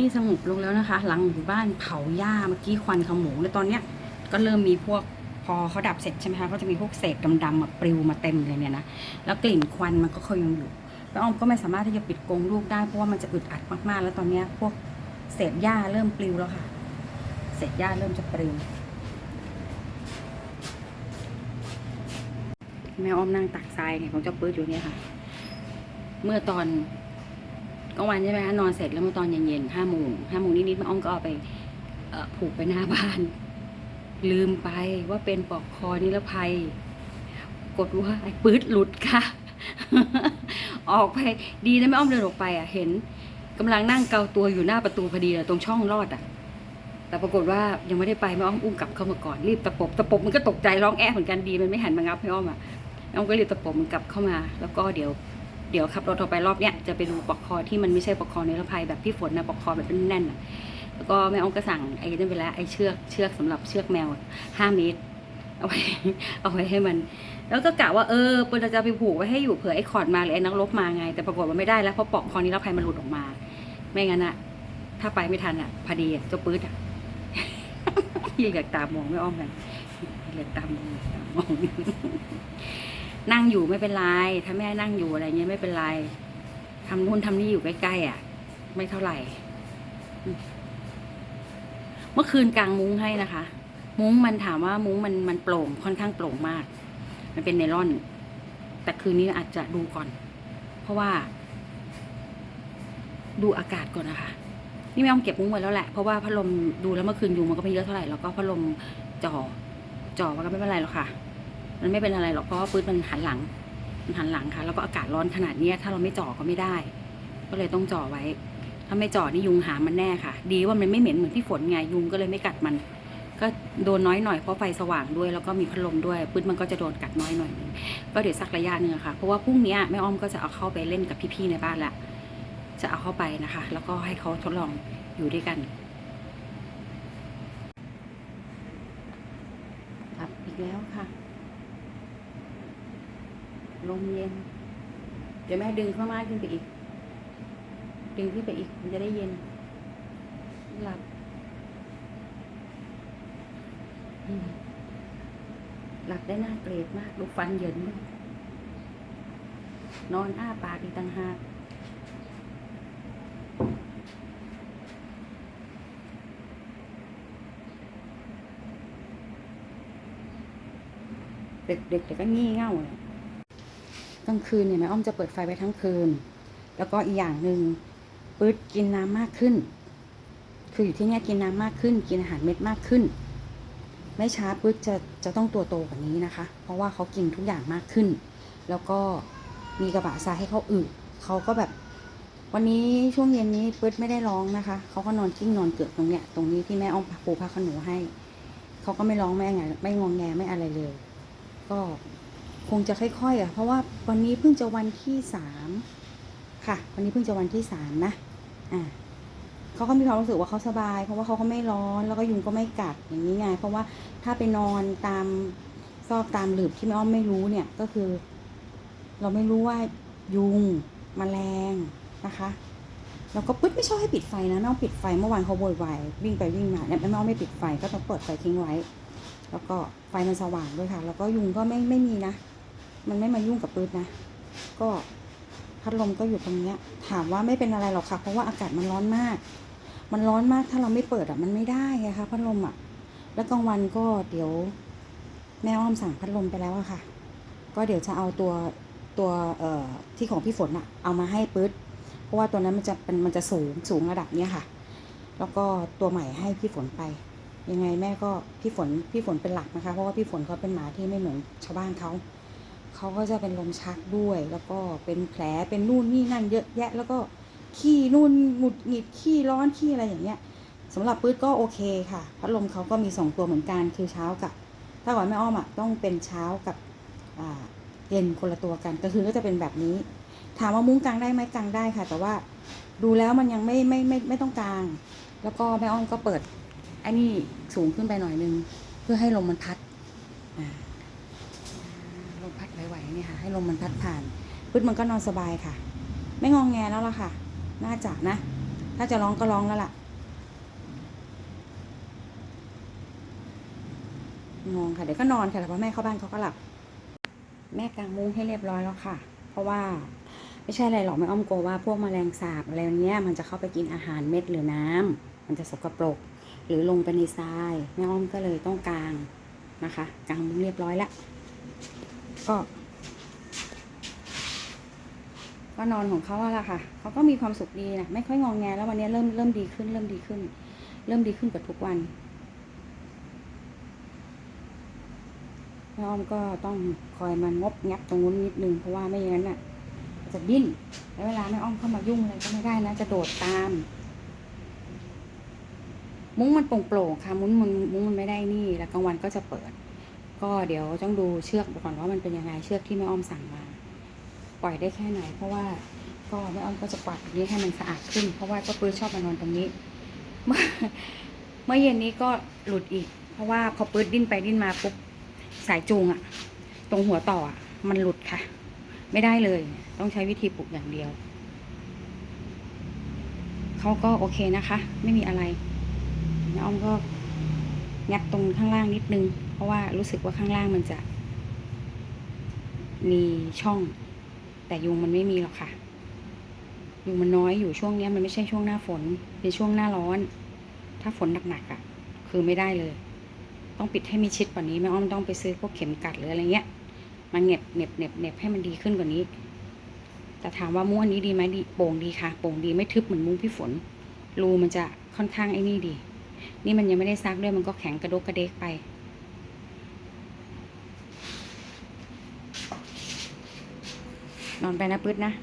นี่สงบลงแล้วนะคะ หลังอยู่บ้านเผาหญ้าเมื่อกี้ควันขโมงแล้วตอนเนี้ยก็เริ่มมีพวกพอเขาดับเสร็จใช่ไหมคะก็จะมีพวกเศษดำๆมาปลิวมาเต็มเลยเนี่ยนะแล้วกลิ่นควันมันก็คอยยังอยู่แล้วออมก็ไม่สามารถที่จะปิดกรงลูกได้เพราะว่ามันจะอึดอัดมากๆ แล้วตอนเนี้ยพวกเศษหญ้าเริ่มปลิวแล้วค่ะ เศษหญ้าเริ่มจะปลิวแม่อ้อมนั่งตักทรายเนี่ยของเจ้าปื้ดอยู่เนี่ยค่ะ เมื่อตอน กลางวันใช่ไหมคะนอนเสร็จแล้วเมื่อตอนเย็นๆห้าโมงห้าโมงนิดๆแม่อ้อมก็เอาไปผูกไปหน้าบ้าน ลืมไปว่าเป็นปลอกคอนิรภัย กดว่าไอ้ปื๊ดหลุดค่ะ ออกไปดีนะแม่อ้อมเดินออกไปอะ เห็นกำลังนั่งเกาตัวอยู่หน้าประตูพอดีเลยตรงช่องรอดอะ แต่ปรากฏว่ายังไม่ได้ไปแม่อ้อมอุ้มกลับเข้ามาก่อนรีบตะปบตะปบมันก็ตกใจร้องแอะเหมือนกันดีมันไม่หันมางับแม่อ้อมอะแม่อ้อมก็รีบตะปบมันกลับเข้ามา แล้วก็เดี๋ยว เดี๋ยวขับรถออกไปรอบเนี้ยจะไปดูปลอกคอที่มันไม่ใช่ปลอกคอในรภัยแบบพี่ฝนนะปลอกคอแบบแน่นๆน่ะแล้วก็แม่อ้อมก็สั่งไอ้นั่นไปแล้วไอ้เชือกเชือกสำหรับเชือกแมวห้าเมตรเอาไว้เอาไว้ให้มัน แล้วก็กะว่าเออเปิดจะไปผูกไว้ให้อยู่เผื่อไอ้ขอดมาหรือไอ้นักรบมาไง แต่ปรากฏว่าไม่ได้แล้วเพราะปลอกคอนี้รภัยมันหลุดออกมา ไม่งั้นอะถ้าไปไม่ทันอะพอดีอะเจ้าปื๊ดอะพี่เหลือกตามองไม่อ้อมกันเหลือกตามองตามอง นั่งอยู่ไม่เป็นไรถ้าแม่นั่งอยู่อะไรเงี้ยไม่เป็นไรทำนู่นทำนี่อยู่ใกล้ๆอะ ไม่เท่าไหร่ เมื่อคืนกลางมุ้งให้นะคะ มุ้งมันถามว่ามุ้งมันมันโปร่งค่อนข้างโปร่งมาก มันเป็นไนลอน แต่คืนนี้อาจจะดูก่อน เพราะว่า ดูอากาศก่อนนะคะ นี่ไม่ต้องเก็บมุ้งไว้แล้วแหละ เพราะว่าพัดลมดูแล้วเมื่อคืนยุงมันก็ไม่เยอะเท่าไหร่แล้วก็พัดลมจ่อจ่อมันก็ไม่เป็นไรหรอกค่ะ มันไม่เป็นอะไรหรอกเพราะว่าปื๊ดมันหันหลัง มันหันหลังค่ะ แล้วก็อากาศร้อนขนาดเนี้ยถ้าเราไม่จ่อก็ไม่ได้ ก็เลยต้องจ่อไว้ ถ้าไม่จ่อนี่ยุงหามันแน่ค่ะ ดีว่ามันไม่เหม็นเหมือนที่ฝนไงยุงก็เลยไม่กัดมัน ก็โดนน้อยหน่อยเพราะไฟสว่างด้วย แล้วก็มีพัดลมด้วยปื๊ดมันก็จะโดนกัดน้อยหน่อยก็เดี๋ยวสักระยะหนึ่งอค่ะ เพราะว่าพรุ่งนี้แม่อ้อมก็จะเอาเข้าไปเล่นกับพี่ๆในบ้านละจะเอาเข้าไปนะคะ แล้วก็ให้เขาทดลองอยู่ด้วยกันครับอีกแล้วค่ะ ลมเย็น เดี๋ยวแม่ดึงเข้ามาขึ้นไปอีก ดึงขึ้นไปอีก มันจะได้เย็น หลับหลับได้น่าเกลียดมากดูฟันเหยินนอนอ้าปากอีกต่างหากเด็กๆแต่ก็งี่เง่าเลย กลางคืนเนี่ยแม่อ้อมจะเปิดไฟไว้ทั้งคืน แล้วก็อีกอย่างหนึ่งปื๊ดกินน้ำมากขึ้น คืออยู่ที่เนี่ยกินน้ำมากขึ้น กินอาหารเม็ดมากขึ้น ไม่ช้าปื๊ดจะจะต้องตัวโตกว่านี้นะคะ เพราะว่าเขากินทุกอย่างมากขึ้น แล้วก็มีกระบะทรายให้เขาอึเขาก็แบบ วันนี้ช่วงเย็นนี้ปื๊ดไม่ได้ร้องนะคะเขาก็นอนกิ้งนอนเกิดตรงเนี้ยตรงนี้ที่แม่อ้อมปูผ้าขนหนูให้เขาก็ไม่ร้องไม่ไงไม่งองแงไม่อะไรเลย ก็ คงจะค่อยๆอะเพราะว่าวันนี้เพิ่งจะวันที่สามค่ะ วันนี้เพิ่งจะวันที่สามนะอ่าเขาก็มีความรู้สึกว่าเขาสบาย เพราะว่าเขาก็ไม่ร้อนแล้วก็ยุงก็ไม่กัดอย่างนี้ไงเพราะว่าถ้าไปนอนตามซอกตามหลืบที่แม่อ้อมไม่รู้เนี่ยก็คือ เราไม่รู้ว่ายุงมแมลงนะคะแล้วก็ปึ๊ดไม่ชอบให้ปิดไฟนะแม่อ้อมปิดไฟเมื่อวานเขาโวยวายวิ่งไปวิ่งมาเนี่ยแม่อ้อมไม่ปิดไฟก็ต้องเปิดไฟทิ้งไว้ แล้วก็ไฟมันสว่างด้วยค่ะ แล้วก็ยุงก็ไม่ไม่มีนะ มันไม่มายุ่งกับปืนนะ ก็พัดลมก็อยู่ตรงเนี้ย ถามว่าไม่เป็นอะไรหรอกค่ะ เพราะว่าอากาศมันร้อนมาก มันร้อนมากถ้าเราไม่เปิดอะ มันไม่ได้ไงคะพัดลมอะ แล้วกลางวันก็เดี๋ยว แม่อ้อมสั่งพัดลมไปแล้วอะค่ะ ก็เดี๋ยวจะเอาตัวตัวเอ่อที่ของพี่ฝนอะเอามาให้ปื๊ดเพราะว่าตัวนั้นมันจะเป็นมันจะสูงสูงระดับเนี้ยค่ะ แล้วก็ตัวใหม่ให้พี่ฝนไป ยังไงแม่ก็พี่ฝนพี่ฝนเป็นหลักนะคะ เพราะว่าพี่ฝนเขาเป็นหมาที่ไม่เหมือนชาวบ้านเขา เขาก็จะเป็นลมชักด้วย แล้วก็เป็นแผลเป็นนู่นนี่นั่นเยอะแยะ แล้วก็ขี้นู่นหงุดหงิดขี้ร้อนขี้อะไรอย่างเงี้ยสำหรับปื๊ดก็โอเคค่ะ พัดลมเขาก็มีสองตัวเหมือนกันคือเช้ากับ ถ้าก่อนแม่อ้อมอะต้องเป็นเช้ากับเย็นคนละตัวกันก็คือก็จะเป็นแบบนี้ ถามว่ามุ้งกลางได้ไหมกลางได้ค่ะ แต่ว่าดูแล้วมันยังไม่ไม่ไม่ไม่ต้องกลาง แล้วก็แม่อ้อมก็เปิดไอ้นี่สูงขึ้นไปหน่อยนึง เพื่อให้ลมมันพัดอ่า เนี่ยค่ะให้ลมมันพัดผ่านพืชมันก็นอนสบายค่ะ ไม่งองแงแล้วล่ะค่ะ น่าจะนะ ถ้าจะร้องก็ร้องแล้วล่ะงงค่ะเดี๋ยวก็นอนค่ะแต่พอแม่เข้าบ้านเขาก็หลับ แม่กางมุ้งให้เรียบร้อยแล้วค่ะ เพราะว่าไม่ใช่อะไรหรอกแม่อ้อมกลัวว่าพวกแมลงสาบอะไรเนี้ยมันจะเข้าไปกินอาหารเม็ดหรือน้ำมันจะสกปรก หรือลงไปในทรายแม่อ้อมก็เลยต้องกางนะคะกางมุ้งเรียบร้อยแล้วก็ ก็นอนของเขาอะละค่ะ เขาก็มีความสุขดีนะไม่ค่อยงองแงแล้ววันนี้เริ่มเริ่มดีขึ้น เริ่มดีขึ้น เริ่มดีขึ้นกว่าทุกวันแม่อ้อมก็ต้องคอยมันงบงับตรงนู้นนิดนึงเพราะว่าไม่อย่างนั้นน่ะ จะดิ้นแล้วเวลาแม่อ้อมเข้ามายุ่งอะไรก็ไม่ได้นะจะโดดตาม มุ้งมันโปร่งๆค่ะมุ้งมันมุ้งมันไม่ได้นี่ แล้วกลางวันก็จะเปิด ก็เดี๋ยวต้องดูเชือกก่อนว่ามันเป็นยังไงเชือกที่แม่อ้อมสั่งมา ปล่อยได้แค่ไหน เพราะว่าก็แม่อ้อมก็จะปล่อยแบบนี้ให้มันสะอาดขึ้น เพราะว่าเจ้าปื้อชอบมานอนตรงนี้ เมื่อเมื่อเย็นนี้ก็หลุดอีก เพราะว่าพอปื้ดดิ้นไปดิ้นมาปุ๊บสายจูงอะตรงหัวต่ออะมันหลุดค่ะ ไม่ได้เลย ต้องใช้วิธีปลุกอย่างเดียวเขาก็โอเคนะคะ ไม่มีอะไรแม่อ้อมก็งัดตรงข้างล่างนิดนึง เพราะว่ารู้สึกว่าข้างล่างมันจะ มีช่อง แต่ยุงมันไม่มีหรอกค่ะ ยุงมันน้อยอยู่ช่วงนี้มันไม่ใช่ช่วงหน้าฝน เป็นช่วงหน้าร้อน ถ้าฝนหนักๆอะ่ะ คือไม่ได้เลย ต้องปิดให้มีชิดกว่านี้แม่อ้อมต้องไปซื้อพวกเข็มกัดหรืออะไรเงี้ยมาเน็บเน็บเน็บเน็บให้มันดีขึ้นกว่านี้ แต่ถามว่ามุ้งอันนี้ดีไหมดีโป่งดีค่ะ โป่งดีไม่ทึบเหมือนมุ้งพี่ฝนรูมันจะค่อนข้างไอ้นี่ดี นี่มันยังไม่ได้ซักด้วยมันก็แข็งกระดกกระเดกไป นอนไปนะปื๊ดนะ